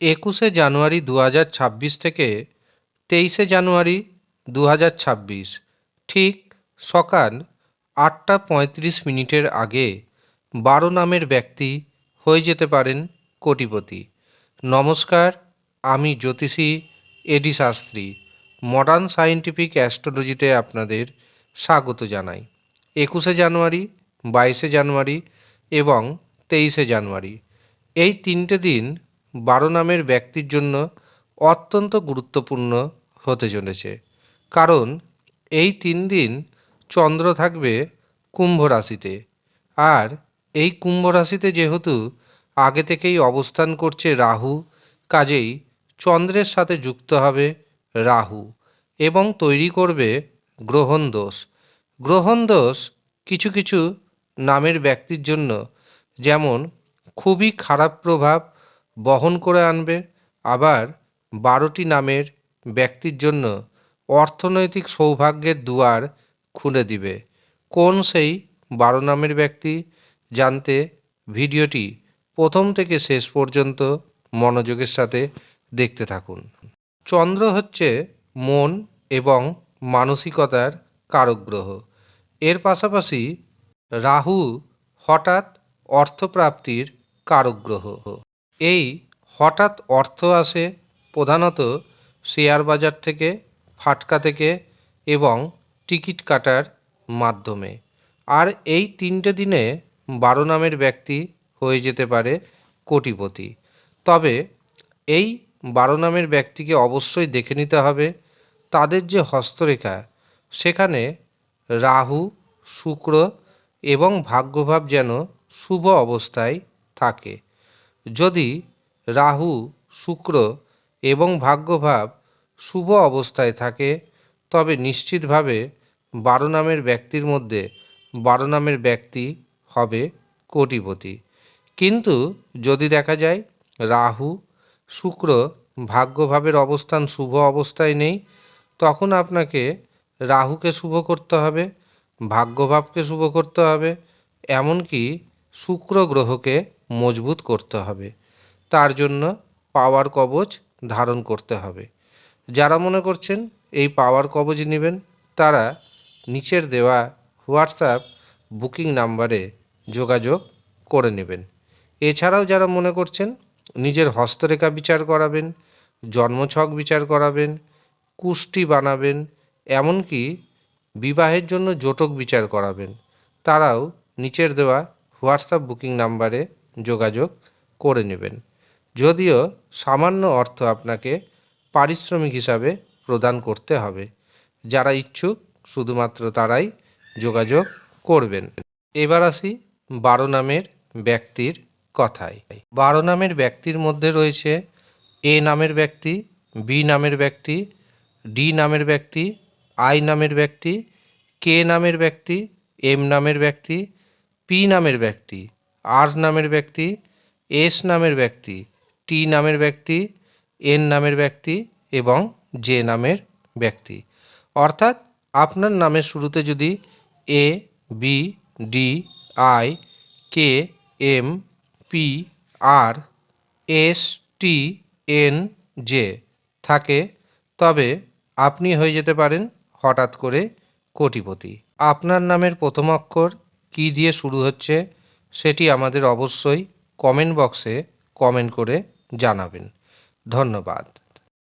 একুশে জানুয়ারি দু হাজার ছাব্বিশ থেকে তেইশে জানুয়ারি দু হাজার ছাব্বিশ, ঠিক সকাল আটটা পঁয়ত্রিশ মিনিটের আগে বারো নামের ব্যক্তি হয়ে যেতে পারেন কোটিপতি। নমস্কার, আমি জ্যোতিষী এডি শাস্ত্রী মডার্ন সায়েন্টিফিক অ্যাস্ট্রোলজিতে আপনাদের স্বাগত জানাই। একুশে জানুয়ারি, বাইশে জানুয়ারি এবং তেইশে জানুয়ারি, এই তিনটে দিন বারো নামের ব্যক্তির জন্য অত্যন্ত গুরুত্বপূর্ণ হতে চলেছে। কারণ এই তিন দিন চন্দ্র থাকবে কুম্ভ রাশিতে। আর এই কুম্ভ রাশিতে যেহেতু আগে থেকেই অবস্থান করছে রাহু, কাজেই চন্দ্রের সাথে যুক্ত হবে রাহু এবং তৈরি করবে গ্রহণ দোষ। গ্রহণ দোষ কিছু কিছু নামের ব্যক্তির জন্য যেমন খুবই খারাপ প্রভাব বহন করে আনবে। আবার বারোটি নামের ব্যক্তির জন্য অর্থনৈতিক সৌভাগ্যের দুয়ার খুলে দিবে। কোন সেই বারো নামের ব্যক্তি? জানতে ভিডিওটি প্রথম থেকে শেষ পর্যন্ত মনোযোগের সাথে দেখতে থাকুন। চন্দ্র হচ্ছে মন এবং মানসিকতার কারক গ্রহ এর পাশাপাশি রাহু হঠাৎ অর্থপ্রাপ্তির কারক গ্রহ এই হঠাৎ অর্থ আসে প্রধানত শেয়ার বাজার থেকে, ফাটকা থেকে এবং টিকিট কাটার মাধ্যমে। আর এই তিনটে দিনে বারো নামের ব্যক্তি হয়ে যেতে পারে কোটিপতি। তবে এই বারো নামের ব্যক্তিকে অবশ্যই দেখে নিতে হবে তাদের যে হস্তরেখা, সেখানে রাহু, শুক্র এবং ভাগ্যভাব যেন শুভ অবস্থায় থাকে। যদি রাহু, শুক্র এবং ভাগ্যভাব শুভ অবস্থায় থাকে, তবে নিশ্চিতভাবে বারো নামের ব্যক্তির মধ্যে বারো নামের ব্যক্তি হবে কোটিপতি। কিন্তু যদি দেখা যায় রাহু, শুক্র ভাগ্যভাবের অবস্থান শুভ অবস্থায় নেই, তখন আপনাকে রাহুকে শুভ করতে হবে, ভাগ্যভাবকে শুভ করতে হবে, এমনকি শুক্র গ্রহকে মজবুত করতে হবে। তার জন্য পাওয়ার কবচ ধারণ করতে হবে। যারা মনে করছেন এই পাওয়ার কবচ নেবেন, তারা নিচের দেওয়া হোয়াটসঅ্যাপ বুকিং নাম্বারে যোগাযোগ করে নেবেন। এছাড়াও যারা মনে করছেন নিজের হস্তরেখা বিচার করাবেন, জন্মছক বিচার করাবেন, কুষ্টি বানাবেন, এমনকি বিবাহের জন্য জোটক বিচার করাবেন, তারাও নিচের দেওয়া হোয়াটসঅ্যাপ বুকিং নাম্বারে যোগাযোগ করে নেবেন। যদিও সামান্য অর্থ আপনাকে পারিশ্রমিক হিসাবে প্রদান করতে হবে। যারা ইচ্ছুক, শুধুমাত্র তারাই যোগাযোগ করবেন। এবার আসি বারো নামের ব্যক্তির কথায়। বারো নামের ব্যক্তির মধ্যে রয়েছে এ নামের ব্যক্তি, বি নামের ব্যক্তি, ডি নামের ব্যক্তি, আই নামের ব্যক্তি, কে নামের ব্যক্তি, এম নামের ব্যক্তি, পি নামের ব্যক্তি। আর নামের ব্যক্তি, এস নামের ব্যক্তি, টি নামের ব্যক্তি, এন নামের ব্যক্তি এবং জে নামের ব্যক্তি। অর্থাৎ আপনার নামের শুরুতে যদি A, B, D, I, K, M, P, R, S, T, N, J থাকে, তবে আপনি হয়ে যেতে পারেন হঠাৎ করে কোটিপতি। আপনার নামের প্রথম অক্ষর কী দিয়ে শুরু হচ্ছে? সেটি আমাদের অবশ্যই কমেন্ট বক্সে কমেন্ট করে জানাবেন। ধন্যবাদ।